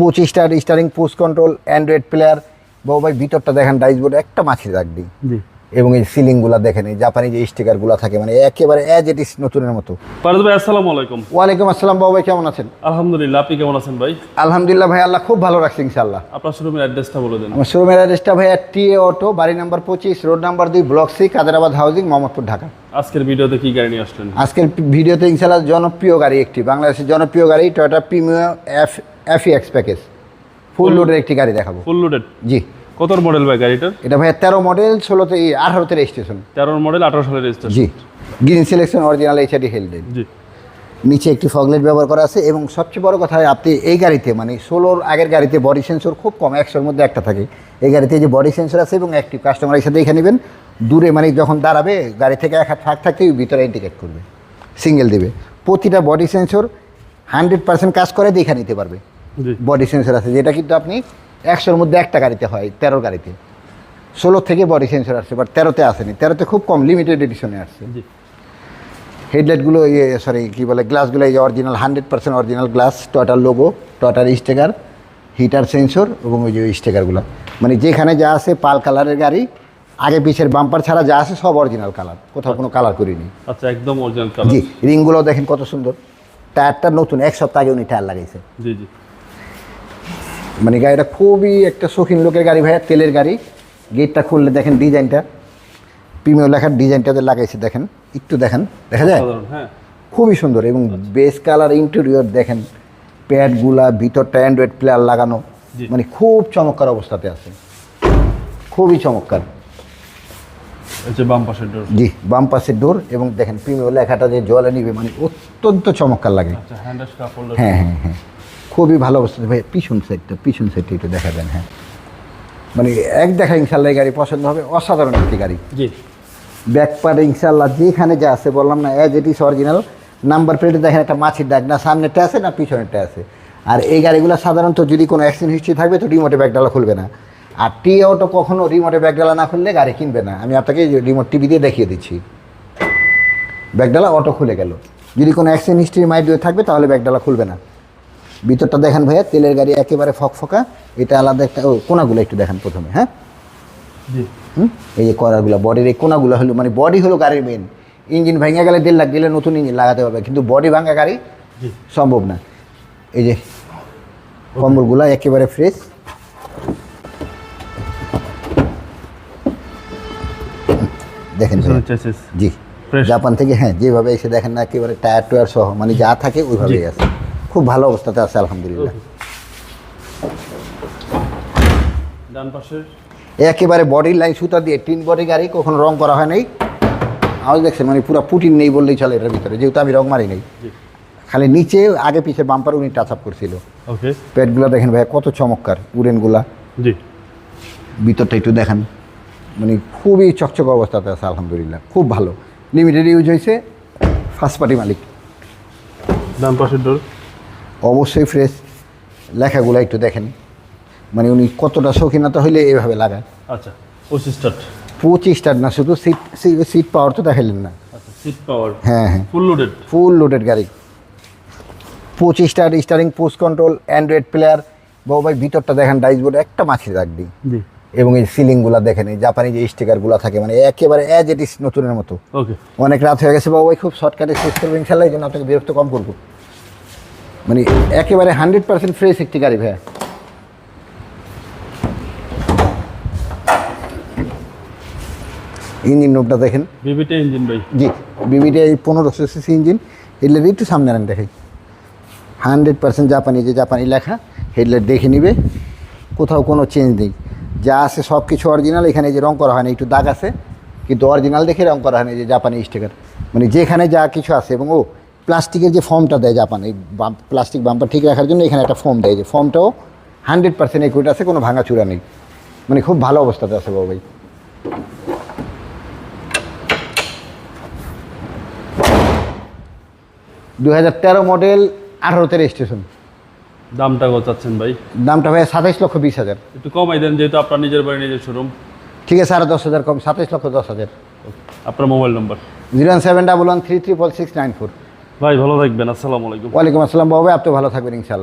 পঁচিশটা steering push control android player. বাবু ভাই ভিতরটা দেখেন ডাইসবোর্ড একটা মাছির দাগ দিই এবং এই সিলিংগুলো দেখেন এই জাপানি যে স্টিকারগুলো থাকে মানে একেবারে অ্যাজ ইট ইস নতুনের মতো। পারদ ভাই আসসালামু আলাইকুম। ওয়ালাইকুম আসসালাম বাবু ভাই কেমন আছেন? আলহামদুলিল্লাহ আপনি কেমন আছেন ভাই? আলহামদুলিল্লাহ ভাই আল্লাহ খুব ভালো রাখছে ইনশাল্লাহ আপনার শোরুমের অ্যাড্রেসটা বলে দেন। আমার শোরুমের অ্যাড্রেসটা ভাইয়া টি এ অটো বাড়ি নাম্বার পঁচিশ রোড নাম্বার দুই block C Kaderabad housing Mohammadpur Dhaka. আজকের ভিডিওতে কি গাড়ি নিয়ে আসলেন? আজকের ভিডিওতে ইনশাল্লাহ জনপ্রিয় গাড়ি একটি বাংলাদেশের জনপ্রিয় গাড়ি Toyota premium F F X package full লোডের একটি গাড়ি দেখাবো। ফুল লোডেড জি। কত মডেল ভাই গাড়িটার? এটা ভাইয়া তেরো মডেল ষোলোতে আঠারোতে রেজিস্ট্রেশন তেরোর মডেল আঠারো সালের রেজিস্ট্রেশন জি। গ্রিন সিলেকশন অরিজিনাল এইচআডি হেলডেন জি। নিচে একটি ফগলেট ব্যবহার করা আছে এবং সবচেয়ে বড় কথা আপনি এই গাড়িতে মানে ষোলোর আগের গাড়িতে বডি সেন্সর খুব কম একশোর মধ্যে একটা থাকে। এই গাড়িতে যে বডি সেন্সর আছে এবং একটি কাস্টমারের সাথে দেখে নেবেন। দূরে মানে যখন দাঁড়াবে গাড়ি থেকে এক হাত ফাঁক থাকতে ভিতরে ইন্ডিকেট করবে। সিঙ্গেল দেবে। প্রতিটা বডি সেন্সর হান্ড্রেড পার্সেন্ট কাজ করে দেখে নিতে পারবে। বডি সেন্সর আছে যেটা কিন্তু আপনি একশোর মধ্যে একটা গাড়িতে হয় তেরোর গাড়িতে। ষোলো থেকে বডি সেন্সর আসছে বাট তেরোতে আসেনি। তেরোতে খুব কম লিমিটেড এডিশনে আসছে। হেডলাইটগুলো ইয়ে সরি কী বলে গ্লাসগুলো এই original hundred percent original glass টয়টার logo টয়টার স্টিকার হিটার সেন্সর এবং ওই যে স্টিকারগুলো মানে যেখানে যা আছে পাল কালারের গাড়ি আগে পিছের বাম্পার ছাড়া যা আছে সব অরিজিনাল কালার কোথাও কোনো কালার করিনি। আচ্ছা একদম অরিজিনাল কালার জি রিংগুলো দেখেন কত সুন্দর। টায়ারটা নতুন এক সপ্তাহ আগে উনি টায়ার লাগাইছে। জি জি। মানে গাড়িটা খুবই একটা শৌখিন লোকের গাড়ি ভাইয়া তেলের গাড়ি। গেটটা খুললে দেখেন ডিজাইনটা। প্রিমিয়াম লেখার ডিজাইনটাতে লাগাইছে দেখেন একটু দেখেন দেখা যায়? হ্যাঁ। খুবই সুন্দর এবং বেস কালার ইন্টেরিয়র দেখেন প্যাডগুলা ভিতরটা অ্যান্ড্রয়েড প্লেয়ার লাগানো মানে খুব চমৎকার অবস্থাতে আছে। খুবই চমৎকার। হচ্ছে বাম পাশের ডোর জি বাম পাশের ডোর এবং দেখেন প্রিমিয়ার লেখাটা যে জলে নিবে মানে অত্যন্ত চমৎকার লাগে। আচ্ছা হ্যাঁ হ্যাঁ হ্যাঁ। খুবই ভালো অবস্থা। ভাই পিছন সাইডটা পিছন সাইডটা একটু দেখা দেন হ্যাঁ। মানে এক দেখা ইনশাল্লাহ এই গাড়ি পছন্দ হবে অসাধারণ একটি গাড়ি। জি। ব্যাক পার্টে ইনশাল্লাহ যেখানে যা আছে বললাম না as it is original number প্লেটে দেখেন একটা মাছির ডাক না সামনেরটা আছে না পিছনেরটা আছে। আর এই গাড়িগুলো সাধারণত যদি কোনো অ্যাক্সিডেন্ট হিস্ট্রি থাকবে তো রিমোটে ব্যাগডালা খুলবে না। আর টি অটো কখনো রিমোটে ব্যাগডালা না খুললে গাড়ি কিনবে না। আমি আপনাকে রিমোট টিভি দিয়ে দেখিয়ে দিচ্ছি। ব্যাগডালা অটো খুলে গেল। যদি কোনো অ্যাক্সিডেন্ট হিস্ট্রি মাইড থাকবে তাহলে ব্যাগডালা খুলবে না। ভিতরটা দেখেন ভাইয়া তেলের গাড়ি একেবারে ফকফকা। এটা আলাদা একটা ও কোনাগুলো একটু দেখেন প্রথমে হ্যাঁ? এই যে করাগুলো বডির এই কোনাগুলো হলো মানে বডি হলো গাড়ির মেন ইঞ্জিন ভেঙে গেলে দেড় লাখ গেলে নতুন ইঞ্জিন লাগাতে হবে কিন্তু বডি ভাঙা গাড়ি সম্ভব না। এই যে কম্বলগুলো একেবারে ফ্রেশ দেখেন জি। জাপান থেকে হ্যাঁ যেভাবে এসে দেখেন না একেবারে টায়ার টুয়ার সহ মানে যা থাকে ওইভাবেই আছে। খুব ভালো অবস্থাতে আছে আলহামদুলিল্লাহ। ডান পাশের? একেবারে বডির লাইন সুতা দিয়ে টিন বডি গাড়ি কখনো রং করা হয় নাই। আওয়াজ দেখছেন মানে পুরো পুটিন নেই বললেই চলে এটার ভিতরে যেহেতু আমি রং মারি নেই। খালি নিচে আগে পিছে বাম্পার উনি টাচ আপ করছিল। ওকে। পেটগুলো দেখেন ভাই কত চমৎকার উড়েনগুলা। জি। ভিতরটা একটু দেখেন মানে খুবই চকচক অবস্থাতে আছে আলহামদুলিল্লাহ। খুব ভালো। লিমিটেড ইউজ হয়েছে ফার্স্ট পার্টি মালিক। ডান পাশের ডোর অবশ্যই ফ্রেশ লেখাগুলো একটু দেখেন। মানে উনি কতটা শৌখিনতা হইলে এভাবে লাগায়। আচ্ছা পঁচিশ স্টার্ট পঁচিশটার না শুধু সিট সিট পাওয়ার তো দেখাইলেন না। আচ্ছা সিট পাওয়ার হ্যাঁ হ্যাঁ। ফুল লোডেড ফুল লোডেড গাড়ি। পঁচিশটার steering post control android player বাবু ভাই ভিতরটা দেখেন ডাইসবোর্ড একটা মাছির জি। এবং এই সিলিংগুলো দেখেন এই জাপানি যে স্টিকারগুলো থাকে মানে একেবারে অ্যাজ ইট ইস নতুনের মতো। ওকে অনেক রাত হয়ে গেছে বাবু ভাই খুব শর্টকাটে শেষ করব ইনশাল্লাহ এই জন্য আপনাকে বিরক্ত কম করব। মানে একেবারে হান্ড্রেড পার্সেন্ট ফ্রেশ একটি গাড়ি ভাইয়া। ইঞ্জিন নোটটা দেখেন। বিবিটি ইঞ্জিন ভাই। জি বিবিটি এই পনেরোশো সিসি ইঞ্জিন। হেডলাইট একটু সামনে আনেন দেখাই। হান্ড্রেড পার্সেন্ট জাপানি যে জাপানি লেখা হেডলাইট দেখে নিবে। কোথাও কোনো চেঞ্জ নেই। যা আছে সব কিছু অরিজিনাল এখানে যে রং করা হয় না একটু দাগ আছে। কিন্তু অরিজিনাল দেখে রং করা হয় না এই যে জাপানি স্টিকার মানে যেখানে যা কিছু আছে এবং ও প্লাস্টিকের যে ফর্মটা দেয় জাপান এই প্লাস্টিক বাম্পার ঠিক রাখার জন্য এখানে একটা ফর্ম দেয় যে ফর্মটাও হান্ড্রেড পার্সেন্ট একুইট আছে কোনো ভাঙা ভাঙাচুরা নেই। মানে খুব ভালো অবস্থাতে আছে বাবু ভাই। দু হাজার তেরো মডেল আঠারোতে রেজিস্ট্রেশন দামটা কত চাচ্ছেন ভাই? দামটা ভাই সাতাইশ লক্ষ বিশ হাজার। একটু কমাই দেন যেহেতু আপনার নিজের বাড়ি নিজের শোরুম ঠিক আছে আরও দশ হাজার কম সাতাইশ লক্ষ দশ হাজার। আপনার mobile number zero seven double one three three four six nine four. ভাই ভালো থাকবেন। আসসালামু আলাইকুম। ওয়ালাইকুম আসসালাম বাবু আপনি ভালো থাকবেন ইনশাল্লাহ